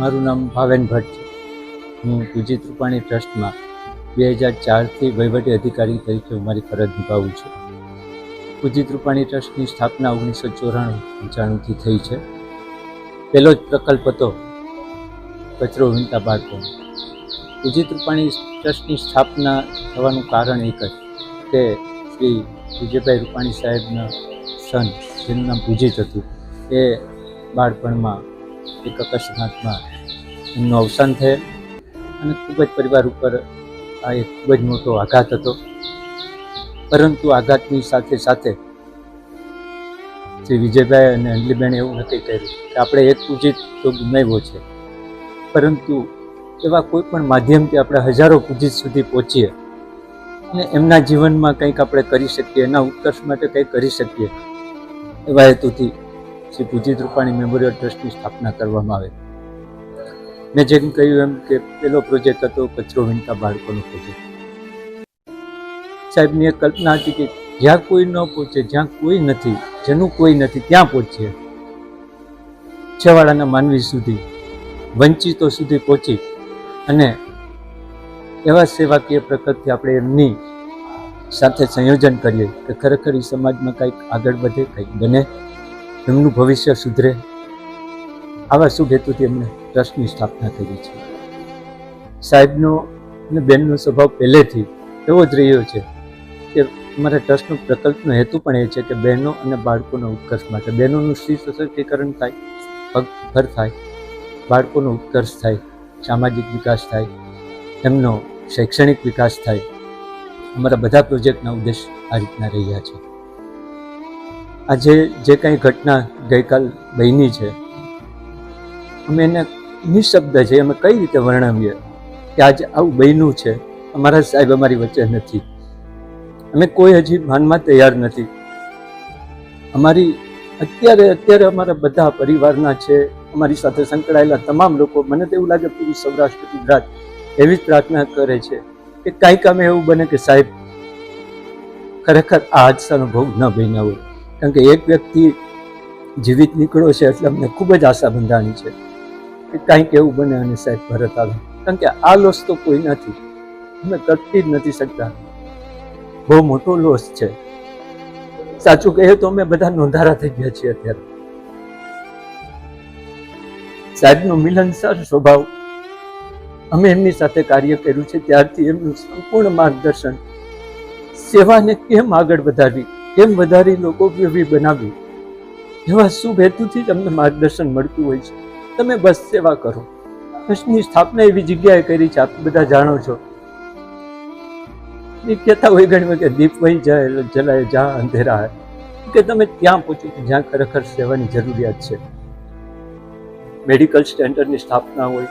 મારું નામ ભાવેન ભટ્ટ છે. હું વિજિત રૂપાણી ટ્રસ્ટમાં બે હજાર ચારથી વહીવટી અધિકારી તરીકે હું મારી ફરજ નિભાવું છું. પૂજિત રૂપાણી ટ્રસ્ટની સ્થાપના ઓગણીસો ચોરાણું પંચાણુંથી થઈ છે. પહેલો જ પ્રકલ્પ હતો કચરો વીણતા બાળકો. પૂજિત રૂપાણી ટ્રસ્ટની સ્થાપના થવાનું કારણ એક જ કે શ્રી વિજયભાઈ રૂપાણી સાહેબના સન, જેનું નામ પૂજિત હતું, એ બાળપણમાં એક અકસ્માતમાં એમનું અવસાન થયેલ. અને ખૂબ જ પરિવાર ઉપર આ એક ખૂબ જ મોટો આઘાત હતો. પરંતુ આઘાતની સાથે સાથે શ્રી વિજયભાઈ અને અંજલીબેને એવું નક્કી કર્યું કે આપણે એક પૂજિત તો ગુમાવ્યો છે. પરંતુ એવા કોઈ પણ માધ્યમથી આપણે હજારો પૂજિત સુધી પહોંચીએ અને એમના જીવનમાં કંઈક આપણે કરી શકીએ, એના ઉત્કર્ષ માટે કંઈક કરી શકીએ એવા હેતુથી શ્રી પૂજિત રૂપાણી મેમોરિયલ ટ્રસ્ટની સ્થાપના કરવામાં આવે. મેં જેમ કહ્યું એમ કે પેલો પ્રોજેક્ટ હતો કચરો વિનતા બાળકોનો પ્રોજેક્ટ સાહેબની એક કલ્પના હતી કે જ્યાં કોઈ ન પહોંચે, જ્યાં કોઈ નથી, જેનું કોઈ નથી, ત્યાં પહોંચીએ છેવાડાના માનવી સુધી, વંચિતો સુધી પહોંચી. અને એવા સેવાકીય પ્રકૃતિ આપણે એમની સાથે સંયોજન કરીએ કે ખરેખર એ સમાજમાં કંઈક આગળ વધે, કંઈક બને. એમનું ભવિષ્ય સુધરે. આવા શુભ હેતુથી એમણે ટ્રસ્ટની સ્થાપના કરી છે. સાહેબનો અને બેનનો સ્વભાવ પહેલેથી એવો જ રહ્યો છે કે અમારા ટ્રસ્ટનો પ્રકલ્પનો હેતુ પણ એ છે કે બહેનો અને બાળકોના ઉત્કર્ષ માટે. બહેનોનું સ્ત્રી સશક્તિકરણ થાય, પગભર થાય, બાળકોનો ઉત્કર્ષ થાય, સામાજિક વિકાસ થાય, એમનો શૈક્ષણિક વિકાસ થાય. અમારા બધા પ્રોજેક્ટના ઉદ્દેશ આ રીતના રહ્યા છે. આજે જે કંઈ ઘટના ગઈકાલ બની છે, અમે એને નિશબ્દ છે, અમે કઈ રીતે વર્ણવીએ કે આજે આવું બન્યું છે, અમારા સાહેબ અમારી વચ્ચે નથી. અમે કોઈ હજી માનમાં તૈયાર નથી. અમારી અત્યારે અત્યારે અમારા બધા પરિવારના છે, અમારી સાથે સંકળાયેલા તમામ લોકો, મને તો એવું લાગે પૂરું સૌરાષ્ટ્ર ગુજરાત એવી જ પ્રાર્થના કરે છે કે કાંઈક અમે એવું બને કે સાહેબ, ખરેખર આ હાદસાનો ભોગ ન બન્યા હોય. કારણ કે એક વ્યક્તિ જીવિત નીકળ્યો છે એટલે અમને ખૂબ જ આશા બંધાણી છે કે કાંઈક એવું બને અને સાહેબ ભરત આવે. કારણ કે આ લોસ તો કોઈ નથી. અમે કરતી જ નથી શકતા. બહુ મોટો લોસ છે. સાચું કહીએ તો અમે બધા નોંધારા થઈ ગયા છીએ અત્યારે. સાહેબનો મિલનસાર સ્વભાવ અમે એમની સાથે કાર્ય કર્યું છે. ત્યારથી એમનું સંપૂર્ણ માર્ગદર્શન સેવાને કેમ આગળ વધારવી? કેમ વધારી લોકો ઉપયોગી બનાવવી એવા શુભ હેતુથી તમને માર્ગદર્શન મળતું હોય છે. તમે બસ સેવા કરો. બસની સ્થાપના એવી જગ્યાએ કરી છે, આપ બધા જાણો છો. એ કહેતા હોય ઘણી વખત, દીપ વહી જાય, એટલે જલાય, જ્યાં અંધેરા કે તમે ત્યાં પહોંચો કે જ્યાં ખરેખર સેવાની જરૂરિયાત છે. મેડિકલ સ્ટેન્ડર્ડની સ્થાપના હોય,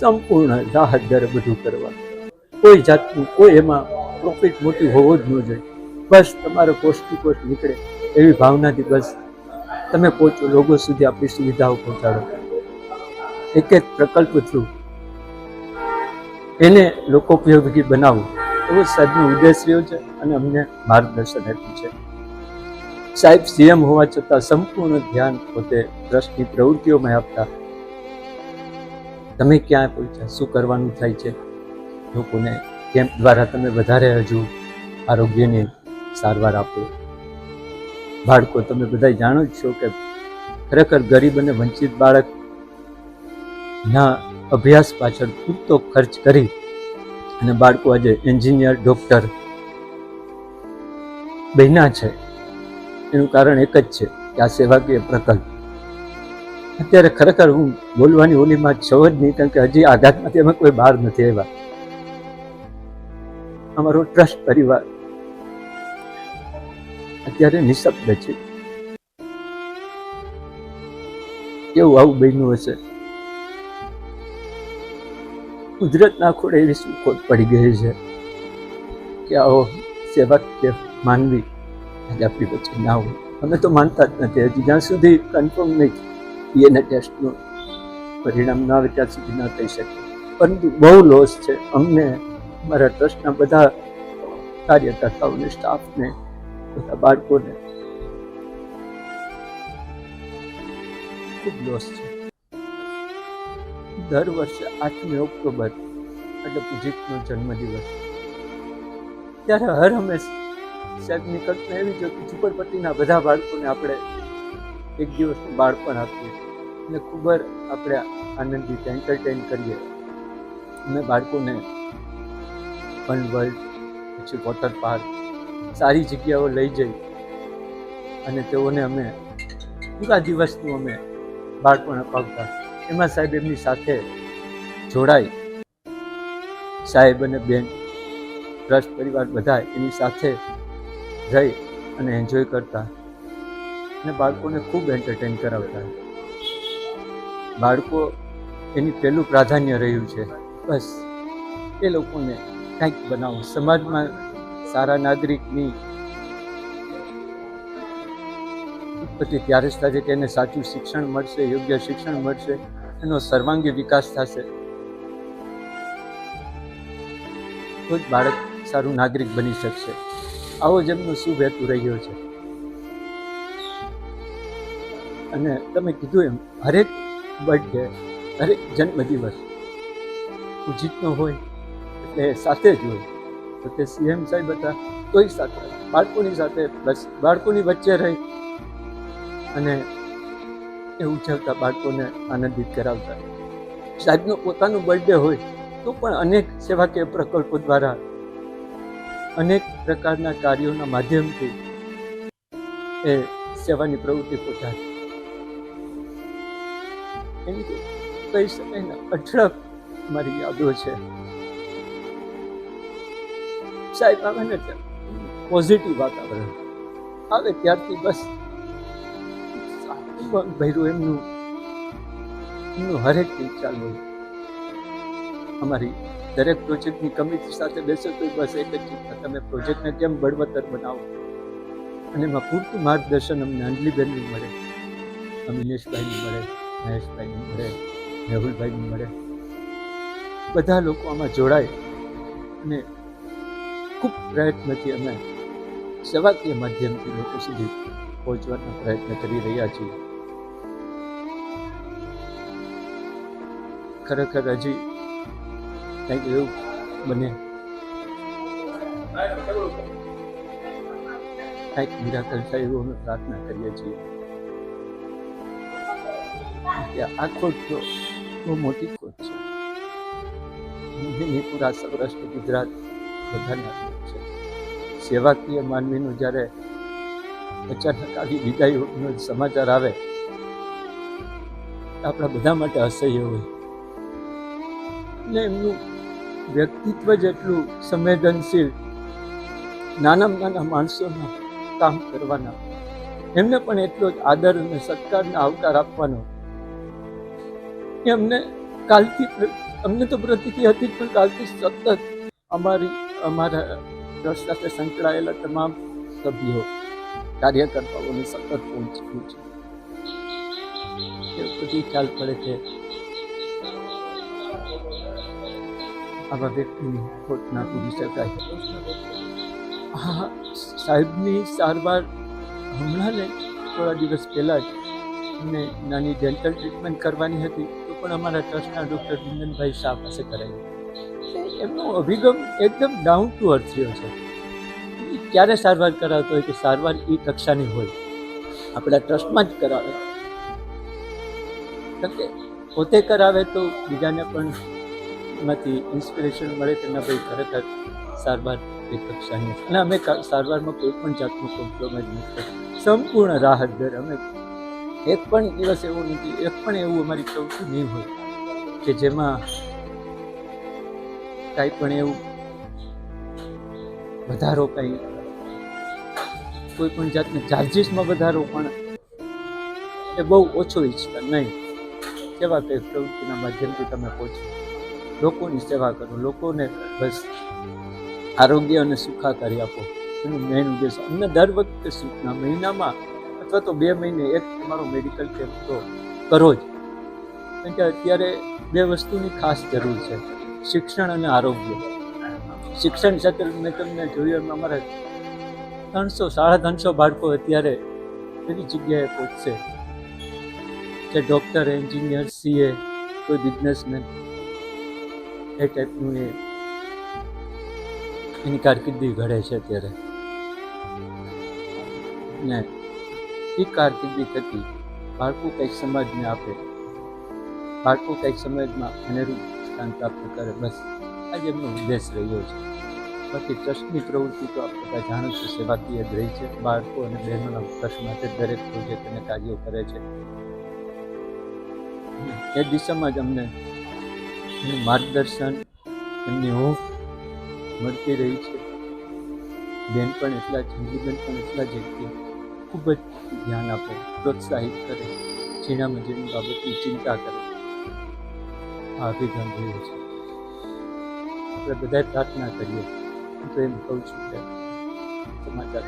સંપૂર્ણ રાહત દરે બધું કરવા. કોઈ જાતનું, કોઈ એમાં પ્રોફિટ મોટી હોવો જ ન જોઈએ. બસ તમારો ટુ કોસ્ટ નીકળે એવી ભાવનાથી બસ તમે પહોંચો, લોકો સુધી આપણી સુવિધાઓ પહોંચાડો. એક એક પ્રકલ્પ થ્રુ એને લોકોપયોગી બનાવવું એવો સાહેબનો ઉદ્દેશ રહ્યો છે અને અમને માર્ગદર્શન આપ્યું છે. સાહેબ, સીએમ હોવા છતાં સંપૂર્ણ ધ્યાન પોતે ટ્રસ્ટની પ્રવૃત્તિઓમાં આપતા. તમે ક્યાં પહોંચ્યા? શું કરવાનું થાય છે? લોકોને કેમ્પ દ્વારા તમે વધારે હજુ આરોગ્યની સારવાર આપો. બાળકો, તમે બધા જાણો જ છો કે ખરેખર ગરીબ અને વંચિત બાળક ના અભ્યાસ પાછળ પૂરતો ખર્ચ કરી અને બાળકો આજે એન્જિનિયર, ડૉક્ટર બહેના છે. એનું કારણ એક જ છે કે આ સેવાકીય પ્રકલ્પ. અત્યારે ખરેખર હું બોલવાની ઓલીમાં છો જ નહીં, કારણ કે હજી આઘાતમાંથી અમે કોઈ બહાર નથી આવ્યા. અમારો ટ્રસ્ટ પરિવાર અત્યારે નિશબ્દ છે. કેવું આવું બન્યું હશે? કુદરતના ખોડે એવી શું ખોટ પડી ગઈ છે કે આવો સેવાકીય માનવી આજે આપણી વચ્ચે ના હોય. અમે તો માનતા જ નથી. હજી જ્યાં સુધી કન્ફર્મ નહીં ડીએનએ ટેસ્ટનું પરિણામ ના આવે ત્યાં સુધી ના થઈ શકે. પરંતુ બહુ લોસ છે. અમને, અમારા ટ્રસ્ટના બધા કાર્યકર્તાઓને સ્ટાફને બધા બાળકોને. ખૂબ લોસ છે. દર વર્ષે આઠમી ઓક્ટોબર એટલે પૂજિતનો જન્મદિવસ. ત્યારે હર હંમેશ સાહેબની કલ્પના એવી છે કે ઝુંપડપટ્ટીના બધા બાળકોને આપણે એક દિવસનું બાળપણ આપીએ. અને ખૂબ જ આપણે આનંદિત એન્ટરટેન કરીએ. અમે બાળકોને ફન વર્લ્ડ પછી વોટર પાર્ક સારી જગ્યાઓ લઈ જઈ. અને તેઓને અમે પૂરા દિવસનું અમે બાળપણ અપાવતા. એમાં સાહેબ એમની સાથે જોડાઈ. સાહેબ અને બેન ટ્રસ્ટ પરિવાર બધા એની સાથે રહી અને એન્જોય કરતા. અને બાળકોને ખૂબ એન્ટરટેન કરાવતા. બાળકો એની પહેલું પ્રાધાન્ય રહ્યું છે. બસ, એ લોકોને કંઈક બનાવો. સમાજમાં સારા નાગરિકની ઉત્પત્તિ ત્યારે જ થશે કે એને સાચું શિક્ષણ મળશે, યોગ્ય શિક્ષણ મળશે, એનો સર્વાંગી વિકાસ થશે. તો જ બાળક સારું નાગરિક બની શકશે. આવો જ એમનો શુભ હેતુ રહ્યો છે. અને તમે કીધું એમ, હરેક બર્થડે, હરેક જન્મદિવસ જીતનો હોય, એટલે સાથે જ હોય. તો સીએમ સાહેબ હતા, તોય સાથે બાળકોની સાથે બસ, બાળકોની વચ્ચે રહી અને એ ઉછળતા બાળકોને આનંદિત કરાવતા. સાહેબનો પોતાનો બર્થડે હોય તો પણ અનેક સેવાકીય પ્રકલ્પો દ્વારા અનેક પ્રકારના કાર્યોના માધ્યમથી એ સેવાની પ્રવૃત્તિ પહોંચાડી એની તો કહી શકાય ને અઢળક મારી યાદો છે. સાહેબ આવે ને પોઝિટિવ વાતાવરણ. આવે ત્યારથી બસ. ભૈરું એમનું. એમનું હરેક ચીજ ચાલુ અમારી દરેક પ્રોજેક્ટની કમિટી સાથે બેસો તો બસ એક જ ચિંતા. તમે પ્રોજેક્ટને કેમ બળવત્તર બનાવો? અને એમાં પૂરતું માર્ગદર્શન અમને અંજલીબેનનું મળે. અમિનેશભાઈનું મળે, મહેશભાઈનું મળે, મેહુલભાઈનું મળે. બધા લોકો આમાં જોડાય. અને ખૂબ પ્રયત્નથી અમે સેવાકીય માધ્યમથી લોકો સુધી પહોંચવાનો પ્રયત્ન કરી રહ્યા છીએ. ખરેખર હજી કંઈક એવું બને. કંઈક મિરાકલ થાય એવું અમે પ્રાર્થના કરીએ છીએ. આ ખોટ તો બહુ મોટી ખોટ છે. પૂરા સૌરાષ્ટ્ર, ગુજરાત બધાને આ ખોટ છે. સેવાકીય માનવીનું જ્યારે અચાનક આવી વિદાયનો સમાચાર આવે આપણા બધા માટે અસહ્ય હોય. એટલે એમનું વ્યક્તિત્વ જેટલું સંવેદનશીલ નાના નાના માણસોના કામ કરવાના. એમને પણ એટલો જ આદર અને સત્કારને આવકાર આપવાનો. એમને કાલથી અમને તો પ્રતિક્રિયા હતી પણ કાલથી સતત અમારી અમારા ટ્રસ્ટ સાથે સંકળાયેલા તમામ સભ્યો કાર્યકર્તાઓને સતત પહોંચ્યું છે. એ બધી ખ્યાલ પડે છે. આવા વ્યક્તિની ખોટ ના પૂરી શકાય. હા, સાહેબની સારવાર હમણાં ને થોડા દિવસ પહેલાં જ મેં નાની ડેન્ટલ ટ્રીટમેન્ટ કરવાની હતી, તો પણ અમારા ટ્રસ્ટના ડૉક્ટર બિંદનભાઈ શાહ પાસે કરાવી. એમનો અભિગમ એકદમ ડાઉન ટુ અર્થ રહ્યો છે ક્યારે સારવાર કરાવતો હોય કે સારવાર એ કક્ષાની હોય આપણા ટ્રસ્ટમાં જ કરાવે કારણ કે પોતે કરાવે તો બીજાને પણ એમાંથી ઇન્સ્પિરેશન મળે કે ના ભાઈ ખરેખર સારવાર એ કક્ષાની. અને અમે સારવારમાં કોઈ પણ જાતનું કોમ્પ્રોમાઇઝ નથી. સંપૂર્ણ રાહત દર અમે એક પણ દિવસ એવો નથી, એક પણ એવું અમારી પ્રવૃત્તિ નહીં હોય કે જેમાં કાંઈ પણ એવું વધારો કંઈ કોઈ પણ જાતના ચાર્જીસમાં વધારો પણ એ બહુ ઓછો ઈચ્છતા નહીં. સેવા કંઈ પ્રવૃત્તિના માધ્યમથી તમે પહોંચો. લોકોની સેવા કરો, લોકોને બસ આરોગ્ય અને સુખાકારી આપો. એનું મેઇન ઉદ્દેશ અમને દર વખતે સુખના મહિનામાં અથવા તો બે મહિને એક તમારો મેડિકલ કેમ્પ તો કરો જ. કારણ કે અત્યારે બે વસ્તુની ખાસ જરૂર છે. શિક્ષણ અને આરોગ્ય. શિક્ષણ ક્ષેત્રે મેં તમને જોયું અમારા ત્રણસો, સાડા ત્રણસો બાળકો અત્યારે એવી જગ્યાએ પહોંચશે. જે ડૉક્ટર એન્જિનિયર સીએ કોઈ બિઝનેસમેન એ ટાઈપનું એ એની કારકિર્દી ઘડે છે અત્યારે. ને એ કારકિર્દી થકી બાળકો કંઈક સમાજને આપે. બાળકો કંઈક સમાજમાં અનેરું સ્થાન પ્રાપ્ત કરે, બસ. આજે એમનો ઉદ્દેશ રહ્યો છે. બાકી ટ્રસ્ટની પ્રવૃત્તિ તો આપણે બધા જાણો છો, સેવાકીય જ રહી છે. બાળકો અને બહેનોના વિકાસ માટે દરેક પ્રોજેક્ટ અને કાર્યો કરે છે. એ દિશામાં જ અમને માર્ગદર્શન એમની હૂંફ મળતી રહી છે. બેન પણ એટલા જ હિન્દુબેન પણ એટલા જ ખૂબ જ ધ્યાન આપે, પ્રોત્સાહિત કરે. મજીની બાબતની ચિંતા કરે. આ અભિગમ રહ્યો છે આપણે બધા પ્રાર્થના કરીએ હું તો એમ કહું છું કે સમાચાર.